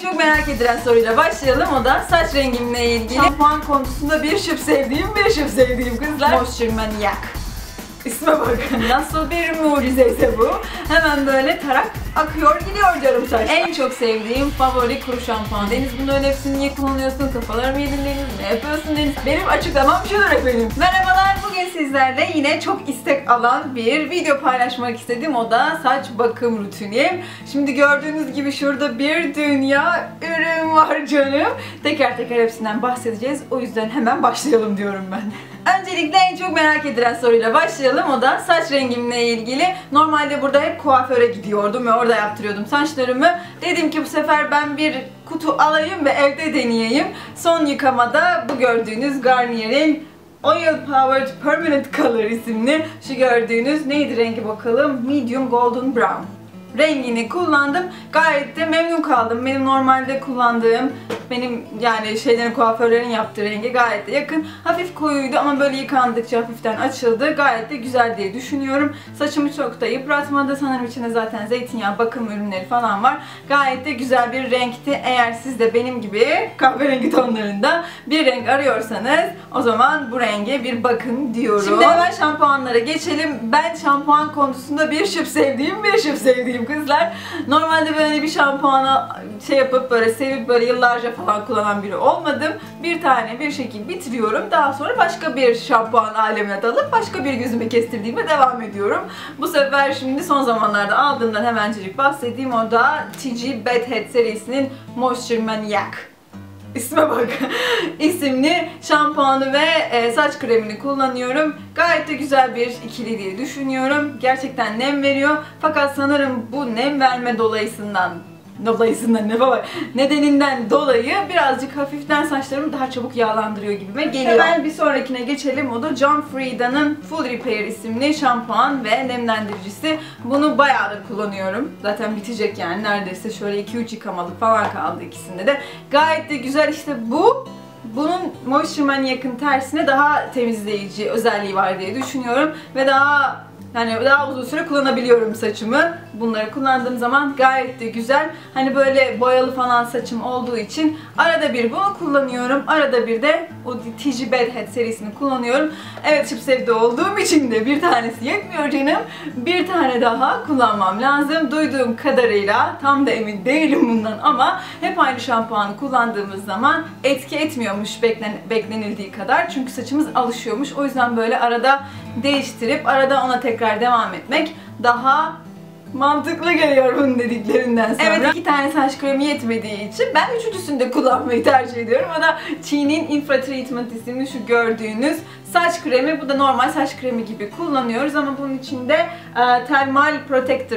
en çok merak edilen soruyla başlayalım. O da saç rengimle ilgili. Şampuan konusunda bir şıp sevdiğim, bir şıp sevdiğim kızlar. Moisture Maniac. İsme bakın. Nasıl bir mucizeyse bu. Hemen böyle tarak akıyor gidiyor diyorum saçlar. En çok sevdiğim favori kuru şampuan. Deniz bunların hepsini niye kullanıyorsun? Kafaları mı yedin Deniz? Ne yapıyorsun Deniz? Benim açıklamam şudur efendim. Merhabalar. Bugün sizlerle yine çok istek alan bir video paylaşmak istedim. O da saç bakım rutinim. Şimdi gördüğünüz gibi şurada bir dünya ürün var canım. Teker teker hepsinden bahsedeceğiz. O yüzden hemen başlayalım diyorum ben. Öncelikle en çok merak edilen soruyla başlayalım. O da saç rengimle ilgili. Normalde burada hep kuaföre gidiyordum ve orada yaptırıyordum saçlarımı. Dedim ki bu sefer ben bir kutu alayım ve evde deneyeyim. Son yıkamada bu gördüğünüz Garnier'in Oil Powered Permanent Color isimli şu gördüğünüz neydi rengi bakalım? Medium Golden Brown rengini kullandım. Gayet de memnun kaldım. Benim normalde kullandığım, benim yani şeylerin kuaförlerin yaptığı rengi gayet de yakın. Hafif koyuydu ama böyle yıkandıkça hafiften açıldı. Gayet de güzel diye düşünüyorum. Saçımı çok da yıpratmadı. Sanırım içinde zaten zeytinyağı, bakım ürünleri falan var. Gayet de güzel bir renkti. Eğer siz de benim gibi kahverengi tonlarında bir renk arıyorsanız o zaman bu renge bir bakın diyorum. Şimdi hemen şampuanlara geçelim. Ben şampuan konusunda bir şıp sevdiğim, bir şıp sevdiğim kızlar. Normalde böyle bir şampuana şey yapıp böyle sevip böyle yıllarca falan kullanan biri olmadım. Bir tane bir şekil bitiriyorum. Daha sonra başka bir şampuan alemine dalıp başka bir yüzümü kestirdiğime devam ediyorum. Bu sefer şimdi son zamanlarda aldığımdan hemencecik bahsedeyim. O da TG Bad Head serisinin Moisture Maniac isme bak isimli şampuanı ve e, saç kremini kullanıyorum. Gayet de güzel bir ikili diye düşünüyorum. Gerçekten nem veriyor. Fakat sanırım bu nem verme dolayısından dolayısından ne baba nedeninden dolayı birazcık hafiften saçlarımı daha çabuk yağlandırıyor gibime geliyor. Hemen bir sonrakine geçelim. O da John Frieda'nın Full Repair isimli şampuan ve nemlendiricisi. Bunu bayağıdır kullanıyorum. Zaten bitecek yani. Neredeyse şöyle 2-3 yıkamalık falan kaldı ikisinde de. Gayet de güzel işte bu bunun Moisture Maniac'ın tersine daha temizleyici özelliği var diye düşünüyorum ve daha yani daha uzun süre kullanabiliyorum saçımı. Bunları kullandığım zaman gayet de güzel. Hani böyle boyalı falan saçım olduğu için arada bir bunu kullanıyorum. Arada bir de o TG Bad serisini kullanıyorum. Evet çips evde olduğum için de bir tanesi yetmiyor canım. Bir tane daha kullanmam lazım. Duyduğum kadarıyla tam da emin değilim bundan ama hep aynı şampuanı kullandığımız zaman etki etmiyormuş beklen beklenildiği kadar. Çünkü saçımız alışıyormuş. O yüzden böyle arada değiştirip arada ona tekrar devam etmek daha mantıklı geliyor bunun dediklerinden sonra. Evet iki tane saç kremi yetmediği için ben üçüncüsünü de kullanmayı tercih ediyorum. O da Çin'in Infra Treatment isimli şu gördüğünüz saç kremi. Bu da normal saç kremi gibi kullanıyoruz ama bunun içinde e, termal protector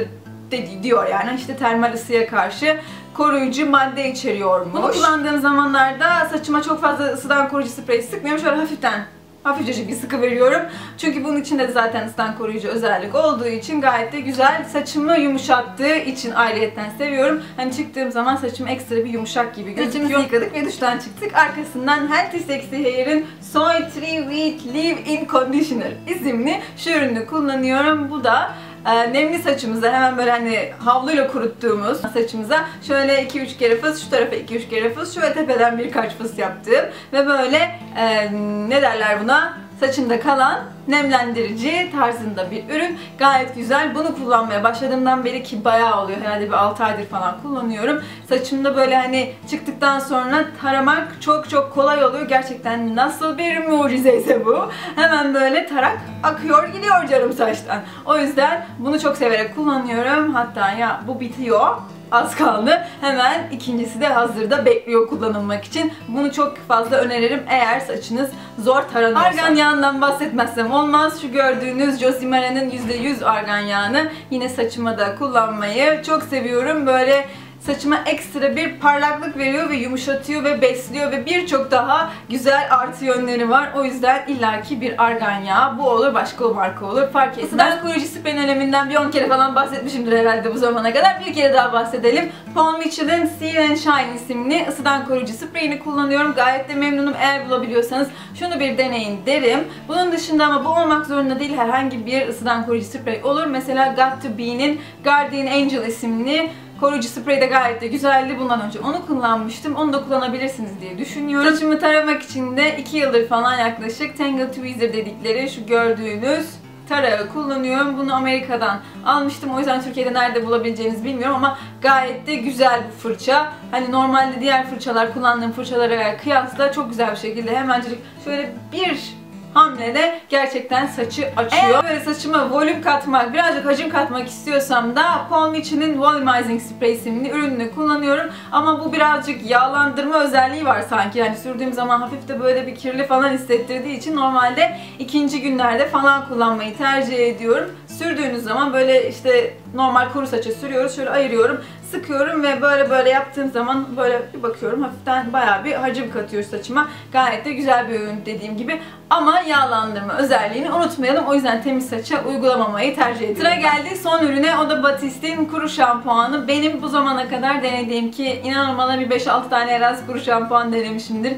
dedi, diyor yani işte termal ısıya karşı koruyucu madde içeriyormuş. Bunu kullandığım zamanlarda saçıma çok fazla ısıdan koruyucu sprey sıkmıyorum. Şöyle hafiften hafifçe bir sıkı veriyorum. Çünkü bunun içinde de zaten ıslan koruyucu özellik olduğu için gayet de güzel. Saçımı yumuşattığı için ayrıyetten seviyorum. Hani çıktığım zaman saçım ekstra bir yumuşak gibi gözüküyor. Saçımızı yıkadık ve duştan çıktık. Arkasından Healthy Sexy Hair'in Soy Tree Wheat Leave-In Conditioner isimli şu ürünü kullanıyorum. Bu da e, nemli saçımıza hemen böyle hani havluyla kuruttuğumuz saçımıza şöyle 2-3 kere fıs, şu tarafa 2-3 kere fıs, şöyle tepeden birkaç fıs yaptım. Ve böyle e, ne derler buna? Saçında kalan nemlendirici tarzında bir ürün. Gayet güzel. Bunu kullanmaya başladığımdan beri ki bayağı oluyor. Herhalde bir 6 aydır falan kullanıyorum. Saçımda böyle hani çıktıktan sonra taramak çok çok kolay oluyor. Gerçekten nasıl bir mucizeyse bu. Hemen böyle tarak akıyor gidiyor canım saçtan. O yüzden bunu çok severek kullanıyorum. Hatta ya bu bitiyor az kaldı. Hemen ikincisi de hazırda bekliyor kullanılmak için. Bunu çok fazla öneririm eğer saçınız zor taranıyorsa. Argan yağından bahsetmezsem olmaz. Şu gördüğünüz Josimara'nın %100 argan yağını yine saçıma da kullanmayı çok seviyorum. Böyle saçıma ekstra bir parlaklık veriyor ve yumuşatıyor ve besliyor ve birçok daha güzel artı yönleri var. O yüzden illaki bir argan yağı. Bu olur, başka o marka olur. Fark etmez. Isıdan koruyucu spreyin öneminden bir 10 kere falan bahsetmişimdir herhalde bu zamana kadar. Bir kere daha bahsedelim. Paul Mitchell'ın Seal and Shine isimli ısıdan koruyucu spreyini kullanıyorum. Gayet de memnunum. Eğer bulabiliyorsanız şunu bir deneyin derim. Bunun dışında ama bu olmak zorunda değil. Herhangi bir ısıdan koruyucu sprey olur. Mesela Got To Be'nin Guardian Angel isimli Koruyucu sprey de gayet de güzeldi. Bundan önce onu kullanmıştım. Onu da kullanabilirsiniz diye düşünüyorum. Saçımı taramak için de 2 yıldır falan yaklaşık Tangle Tweezer dedikleri şu gördüğünüz tarağı kullanıyorum. Bunu Amerika'dan almıştım. O yüzden Türkiye'de nerede bulabileceğinizi bilmiyorum ama gayet de güzel bir fırça. Hani normalde diğer fırçalar kullandığım fırçalara kıyasla çok güzel bir şekilde hemencik şöyle bir hamlede gerçekten saçı açıyor. Eğer böyle saçıma volüm katmak, birazcık hacim katmak istiyorsam da Paul Mitchell'in Volumizing Spray isimli ürününü kullanıyorum. Ama bu birazcık yağlandırma özelliği var sanki. Yani sürdüğüm zaman hafif de böyle bir kirli falan hissettirdiği için normalde ikinci günlerde falan kullanmayı tercih ediyorum. Sürdüğünüz zaman böyle işte normal kuru saça sürüyoruz. Şöyle ayırıyorum sıkıyorum ve böyle böyle yaptığım zaman böyle bir bakıyorum hafiften bayağı bir hacim katıyor saçıma. Gayet de güzel bir ürün dediğim gibi. Ama yağlandırma özelliğini unutmayalım. O yüzden temiz saça uygulamamayı tercih ediyorum. Sıra geldi son ürüne. O da Batist'in kuru şampuanı. Benim bu zamana kadar denediğim ki inanın bana bir 5-6 tane Eras kuru şampuan denemişimdir.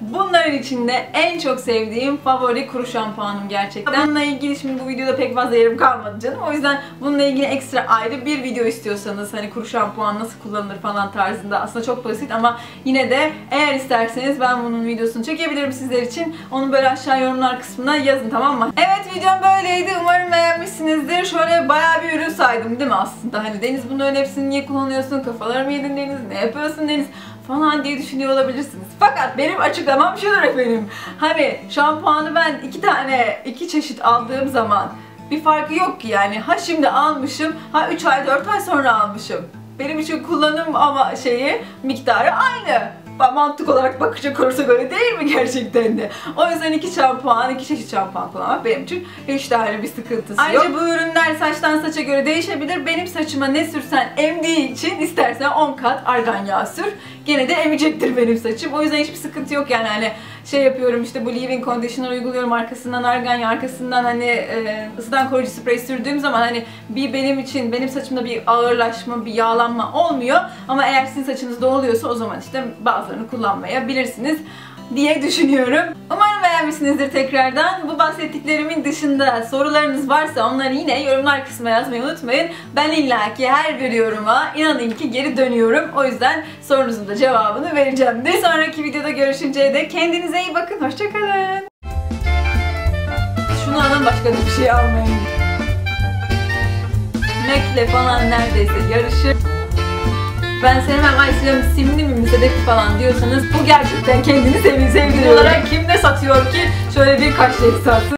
Bunların içinde en çok sevdiğim favori kuru şampuanım gerçekten. Bununla ilgili şimdi bu videoda pek fazla yerim kalmadı canım. O yüzden bununla ilgili ekstra ayrı bir video istiyorsanız hani kuru şampuan nasıl kullanılır falan tarzında aslında çok basit ama yine de eğer isterseniz ben bunun videosunu çekebilirim sizler için. Onu böyle aşağı yorumlar kısmına yazın tamam mı? Evet videom böyleydi. Umarım beğenmişsinizdir. Şöyle bayağı bir ürün saydım değil mi aslında? Hani Deniz bunların hepsini niye kullanıyorsun? Kafaları mı yedin Deniz? Ne yapıyorsun Deniz? falan diye düşünüyor olabilirsiniz. Fakat benim açıklamam şudur efendim. Hani şampuanı ben iki tane, iki çeşit aldığım zaman bir farkı yok ki yani. Ha şimdi almışım, ha 3 ay 4 ay sonra almışım. Benim için kullanım ama şeyi miktarı aynı mantık olarak bakacak olursak öyle değil mi gerçekten de? O yüzden iki şampuan, iki çeşit şampuan kullanmak benim için hiç de öyle bir sıkıntısı Ayrıca yok. Ayrıca bu ürünler saçtan saça göre değişebilir. Benim saçıma ne sürsen emdiği için istersen 10 kat argan yağı sür. Gene de emecektir benim saçım. O yüzden hiçbir sıkıntı yok yani hani şey yapıyorum işte bu leave-in conditioner uyguluyorum. Arkasından argan yağı arkasından hani e, ısıdan koruyucu sprey sürdüğüm zaman hani bir benim için benim saçımda bir ağırlaşma bir yağlanma olmuyor. Ama eğer sizin saçınızda oluyorsa o zaman işte bazılarını kullanmayabilirsiniz diye düşünüyorum. Umarım beğenmişsinizdir tekrardan. Bu bahsettiklerimin dışında sorularınız varsa onları yine yorumlar kısmına yazmayı unutmayın. Ben illaki her bir yoruma inanın ki geri dönüyorum. O yüzden sorunuzun da cevabını vereceğim. Bir sonraki videoda görüşünceye de kendinize iyi bakın. Hoşçakalın. Şunu alın başka bir şey almayın. Mac'le falan neredeyse yarışır. Ben sevmem ay silahım simli mi müsedeki falan diyorsanız bu gerçekten kendini sevin sevgili olarak kim ne satıyor ki şöyle bir kaç satsın.